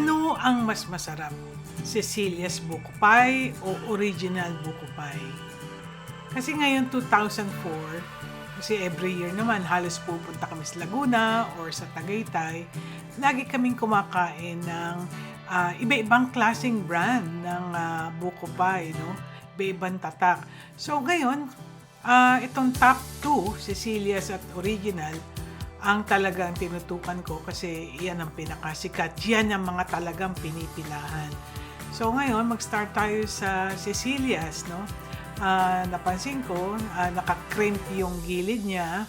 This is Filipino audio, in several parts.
Ano ang mas masarap? Cecilia's Buko Pie o Original Buko Pie? Kasi ngayon 2004, kasi every year naman halos pupunta kami sa Laguna or sa Tagaytay, lagi kaming kumakain ng ah, iba-ibang klaseng brand ng ah, Buko Pie, no? Iba-ibang tatak. So ngayon, ah, itong top 2, Cecilia's at Original, ang talagang tinutukan ko kasi yan ang pinakasikat. Yan ang mga talagang pinipilahan. So ngayon, mag-start tayo sa Cecilia's, no? Ah, napansin ko, ah, naka-crimp yung gilid niya.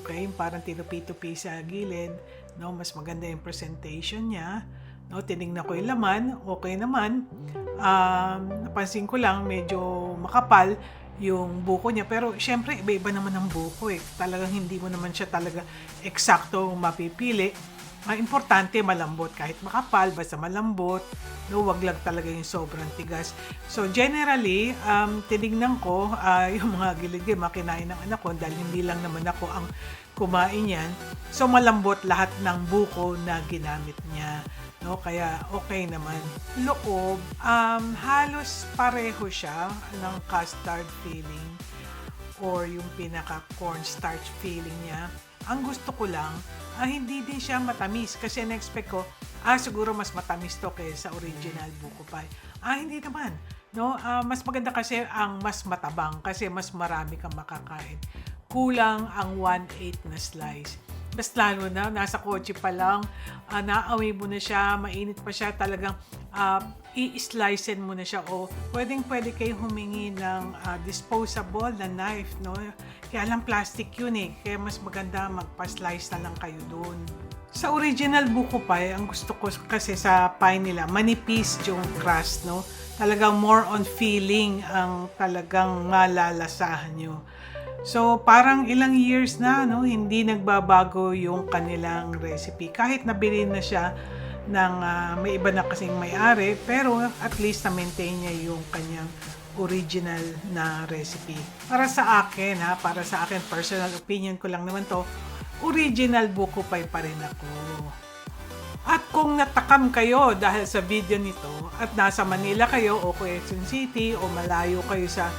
Okay, parang tinupi-tupi sa gilid. No, mas maganda yung presentation niya. No, tinignan ko yung laman, okay naman. Um, napansin ko lang, medyo makapal yung buko niya. Pero syempre, iba-iba naman ang buko eh. Talagang hindi mo naman siya talaga eksakto mapipili. Ang importante, malambot. Kahit makapal, basta malambot. No, wag lang talaga yung sobrang tigas. So, generally, um, tinignan ko ah, yung mga gilid-gilid, makinain ng anak ko dahil hindi lang naman ako ang kumain yan. So, malambot lahat ng buko na ginamit niya. No, kaya okay naman. Loob, um, halos pareho siya ng custard filling or yung pinaka cornstarch feeling niya. Ang gusto ko lang, ah, hindi din siya matamis kasi na-expect ko, ah siguro mas matamis to kaysa original buko pie. Ah hindi naman. No, Ah, mas maganda kasi ang mas matabang kasi mas marami kang makakain. Kulang ang 1/8 na slice. Mas lalo na, nasa kotse pa lang, ah, naaamoy mo na siya, mainit pa siya, talagang ah, i-slicein mo na siya o pwedeng pwede kayo humingi ng ah, disposable na knife, no? Kaya lang plastic yun eh, kaya mas maganda magpa-slice na lang kayo doon. Sa original buko pie, ang gusto ko kasi sa pie nila, manipis yung crust, no? Talagang more on feeling ang talagang malalasahan nyo. So, parang ilang years na, no, hindi nagbabago yung kanilang recipe. Kahit nabili na siya ng ah, may iba na kasing may-ari, pero at least na-maintain niya yung kanyang original na recipe. Para sa akin, ha, para sa akin, personal opinion ko lang naman to, original buko pie pa rin ako. At kung natakam kayo dahil sa video nito at nasa Manila kayo o Quezon City o malayo kayo sa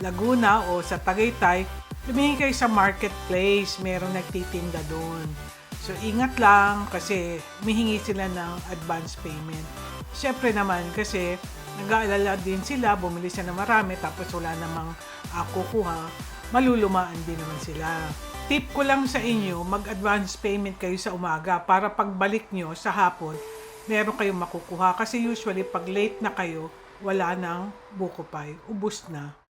Laguna o sa Tagaytay, tumingin kayo sa marketplace, merong nagtitinda doon. So ingat lang kasi humihingi sila ng advance payment. Siyempre naman kasi nag-aalala din sila, bumili sila ng marami tapos wala namang uh, kukuha, malulumaan din naman sila. Tip ko lang sa inyo, mag-advance payment kayo sa umaga para pagbalik nyo sa hapon, meron kayong makukuha. Kasi usually, pag late na kayo, wala nang buko pie. Ubus na.